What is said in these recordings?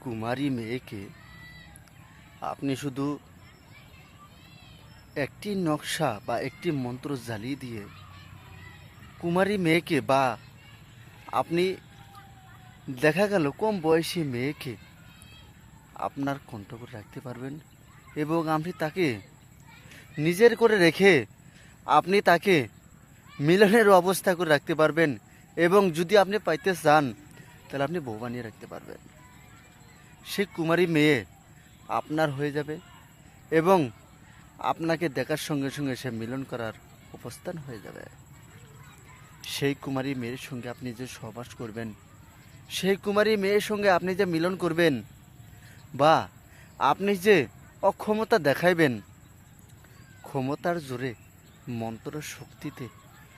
কুমারী মেয়েকে আপনি শুধু একটি নকশা বা একটি মন্ত্র জ্বালিয়ে দিয়ে কুমারী মেয়েকে বা আপনি দেখা গেল কম বয়সী মেয়েকে আপনার কণ্ঠ করে রাখতে পারবেন এবং আপনি তাকে নিজের করে রেখে আপনি তাকে মিলনের অবস্থা করে রাখতে পারবেন এবং যদি আপনি পাইতে চান, তাহলে আপনি বউ বানিয়ে রাখতে পারবেন। সে কুমারী মেয়ে আপনার হয়ে যাবে এবং আপনাকে দেখার সঙ্গে সঙ্গে সে মিলন করার উপস্থান হয়ে যাবে। সেই কুমারী মেয়ের সঙ্গে আপনি যে সহবাস করবেন, সেই কুমারী মেয়ের সঙ্গে আপনি যে মিলন করবেন বা আপনি যে অক্ষমতা দেখাইবেন, ক্ষমতার জোরে, মন্ত্র শক্তিতে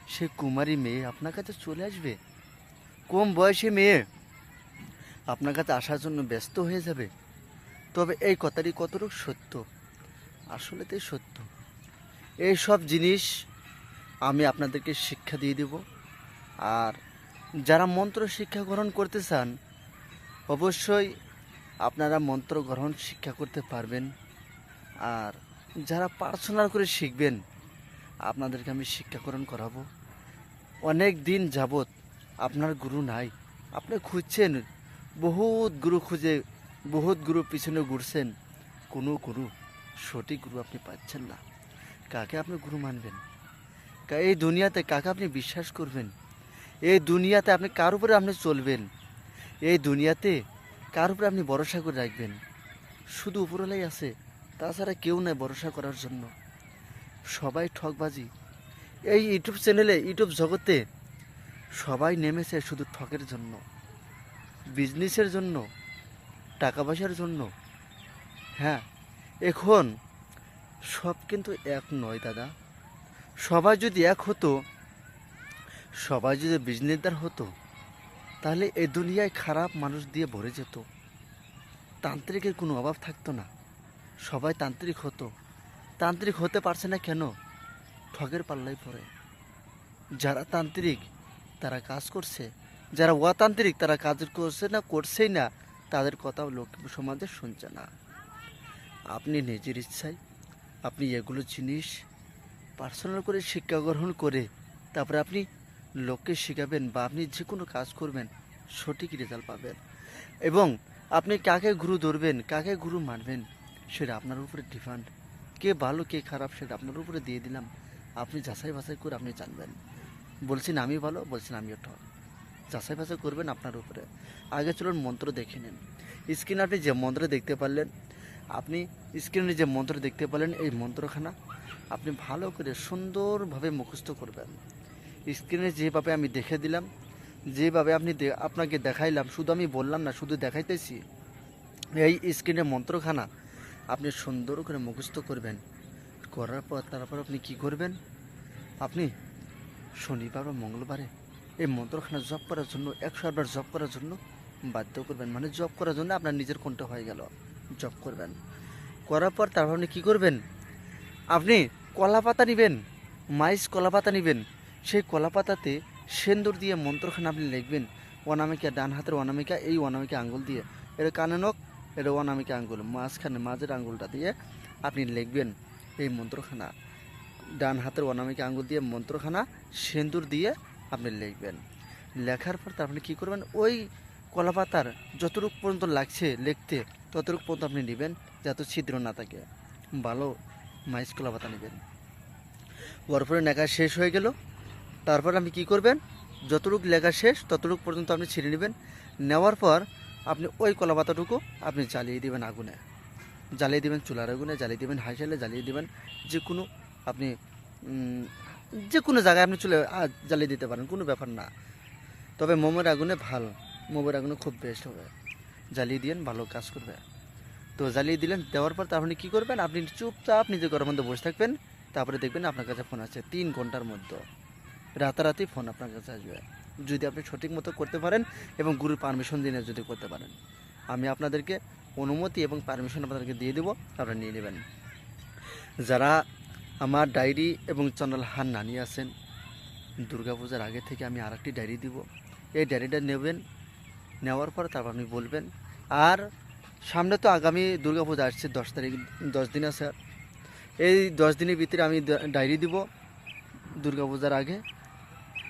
সে কুমারী মেয়ে আপনার কাছে চলে আসবে। কম বয়সী মেয়ে আপনার কাছে আসার জন্য ব্যস্ত হয়ে যাবে। তবে এই কথাটি কতটুকু সত্য? আসলে তাই সত্য। এই সব জিনিস আমি আপনাদেরকে শিক্ষা দিয়ে দেব। আর যারা মন্ত্র শিক্ষা গ্রহণ করতে চান, অবশ্যই আপনারা মন্ত্র গ্রহণ শিক্ষা করতে পারবেন। আর যারা পার্সোনাল করে শিখবেন, আপনাদেরকে আমি শিক্ষাকরণ করাবো। অনেক দিন যাবত আপনার গুরু নাই। আপনি খুঁজছেন বহুত গুরু খুঁজে, বহুত গুরু পিছনে ঘুরছেন। কোনো গুরু সঠিক গুরু আপনি পাচ্ছেন না। কাকে আপনি গুরু মানবেন? এই দুনিয়াতে কাকে আপনি বিশ্বাস করবেন? এই দুনিয়াতে আপনি কার উপরে আপনি চলবেন? এই দুনিয়াতে কার উপরে আপনি ভরসা করে রাখবেন? শুধু উপরলাই আছে, তাছাড়া কেউ নাই ভরসা করার জন্য। সবাই ঠকবাজি। এই ইউটিউব চ্যানেলে, ইউটিউব জগতে সবাই নেমেছে শুধু ঠকের জন্য। বিজনেসের জন্য, টাকা পয়সার জন্য। হ্যাঁ এখন সব কিন্তু এক নয় দাদা। সবাই যদি এক হতো, সবাই যদি বিজনেসদার হতো, তাহলে এ দুনিয়ায় খারাপ মানুষ দিয়ে ভরে যেত। তান্ত্রিকের কোনো অভাব থাকতো না। সবাই তান্ত্রিক হতো। তান্ত্রিক হতে পারছে না কেন? ঠগের পাল্লাই পড়ে। যারা তান্ত্রিক, তারা কাজ করছে। যারা অতান্ত্রিক তারা কাজ করছে না, করছেই না, তাদের কথাও লোক সমাজে শুনছে না। আপনি নিজের ইচ্ছায়, আপনি এগুলো জিনিস পার্সোনাল করে শিক্ষা গ্রহণ করে, তারপরে আপনি লোককে শেখাবেন বা আপনি যে কোনো কাজ করবেন, সঠিক রেজাল্ট পাবেন। এবং আপনি কাকে গুরু ধরবেন, কাকে গুরু মানবেন, সেটা আপনার উপরে ডিপেন্ড কে ভালো, কে খারাপ, সেটা আপনার উপরে দিয়ে দিলাম। আপনি যাচাই বাছাই করে আপনি জানবেন। বলছেন আমি ভালো, বলছেন আমিও ঠক। যাচাই বাছাই করবেন আপনার উপরে। আগে চলুন মন্ত্র দেখে নিন। স্ক্রিনে আপনি যে মন্ত্র দেখতে পারলেন, আপনি স্ক্রিনে যে মন্ত্র দেখতে পারলেন, এই মন্ত্রখানা আপনি ভালো করে সুন্দরভাবে মুখস্থ করবেন। স্ক্রিনে যেভাবে আমি দেখে দিলাম, যেভাবে আপনি আপনাকে দেখাইলাম, শুধু আমি বললাম না, শুধু দেখাইতেছি, এই স্ক্রিনের মন্ত্রখানা আপনি সুন্দর করে মুখস্থ করবেন। করার পর তারপর আপনি কি করবেন? আপনি শনিবার বা মঙ্গলবারে এই মন্ত্রখানা জব করার জন্য, একশো আটবার জব করার জন্য বাধ্য করবেন। মানে জব করার জন্য আপনার নিজের কোনটা হয়ে গেল। জব করবেন। করার পর তারপর আপনি কী করবেন? আপনি কলা পাতা নেবেন, মাইস কলা পাতা নেবেন। সেই কলা পাতাতে সেন্দুর দিয়ে মন্ত্রখানা আপনি লিখবেন, অনামিকা ডান হাতের অনামিকা, এই অনামিকা আঙ্গুল দিয়ে। এটা কানে নখ এটা অনামিকা আঙ্গুল। মাঝখানে মাঝের আঙ্গুলটা দিয়ে আপনি লিখবেন এই মন্ত্রখানা। ডান হাতের অনামিকা আঙ্গুল দিয়ে মন্ত্রখানা সেন্দুর দিয়ে আপনি লিখবেন। লেখার পর তারপরে কী করবেন? ওই কলা পাতার যতটুকু পর্যন্ত লাগছে লিখতে, ততটুকু পর্যন্ত আপনি নেবেন যাতে ছিদ্র না থাকে। ভালো মাইস কলা পাতা নেবেন। পরে লেখা শেষ হয়ে গেল। তারপর আপনি কি করবেন? যতটুকু লেখা শেষ, ততটুকু পর্যন্ত আপনি ছিঁড়ে নেবেন। নেওয়ার পর আপনি ওই কলা পাতাটুকু আপনি জ্বালিয়ে দেবেন আগুনে। জ্বালিয়ে দেবেন চুলার আগুনে, জ্বালিয়ে দেবেন হাইসালে জ্বালিয়ে দেবেন যে কোনো আপনি যে কোনো জায়গায় আপনি চুলে জ্বালিয়ে দিতে পারেন, কোনো ব্যাপার না। তবে মোমের আগুনে ভালো, মোমের আগুনে খুব বেস্ট হবে। জ্বালিয়ে দিয়েন, ভালো কাজ করবে। তো জ্বালিয়ে দিলেন, দেওয়ার পর আপনি কী করবেন? আপনি চুপচাপ নিজে ঘরের মধ্যে বসে থাকবেন, তারপরে দেখবেন আপনার কাছে ফোন আছে তিন ঘণ্টার মধ্যে। রাতারাতি ফোন আপনার কাছে আসবে। যদি আপনি সঠিক মতো করতে পারেন এবং গুরুর পারমিশন দিনে যদি করতে পারেন। আমি আপনাদেরকে অনুমতি এবং পারমিশন আপনাদেরকে দিয়ে দেবো, আপনারা নিয়ে নেবেন। যারা আমার ডায়েরি এবং চ্যানেল হার নানি আছেন। দুর্গাপূজার আগে থেকে আমি আর একটি ডায়েরি দিব। এই ডায়েরিটা নেবেন, নেওয়ার পর তারপর আপনি বলবেন। আর সামনে তো আগামী দুর্গাপূজা আসছে, দশ তারিখ, দশ দিন আছে। এই দশ দিনের ভিতরে আমি ডায়েরি দিব। দুর্গাপূজার আগে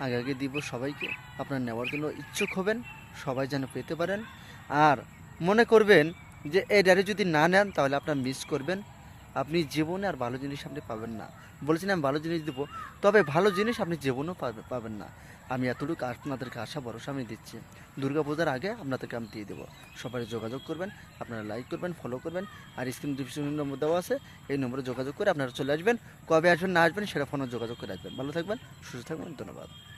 আগে আগে দিব সবাইকে। আপনার নেওয়ার জন্য ইচ্ছুক হবেন, সবাই যেন পেতে পারেন। আর মনে করবেন যে এই ডায়েরি যদি না নেন, তাহলে আপনার মিস করবেন। আপনি জীবনে আর ভালো জিনিস আপনি পাবেন না। বলেছেন আমি ভালো জিনিস দেবো, তবে ভালো জিনিস আপনি জীবনেও পাবে- পাবেন না। আমি এতটুকু আপনাদেরকে আশা, ভরসা আমি দিচ্ছি। দুর্গাপূজার আগে আপনাদেরকে আমি দিয়ে দেবো। সবাই যোগাযোগ করবেন, আপনারা লাইক করবেন ফলো করবেন, আর স্ক্রিন ডিসক্রিপশন নম্বর দেওয়া আছে, এই নম্বরে যোগাযোগ করে আপনারা চলে আসবেন। কবে আসবেন, না আসবেন, সেটা ফোনে যোগাযোগ করে আসবেন ভালো থাকবেন, সুস্থ থাকবেন, ধন্যবাদ।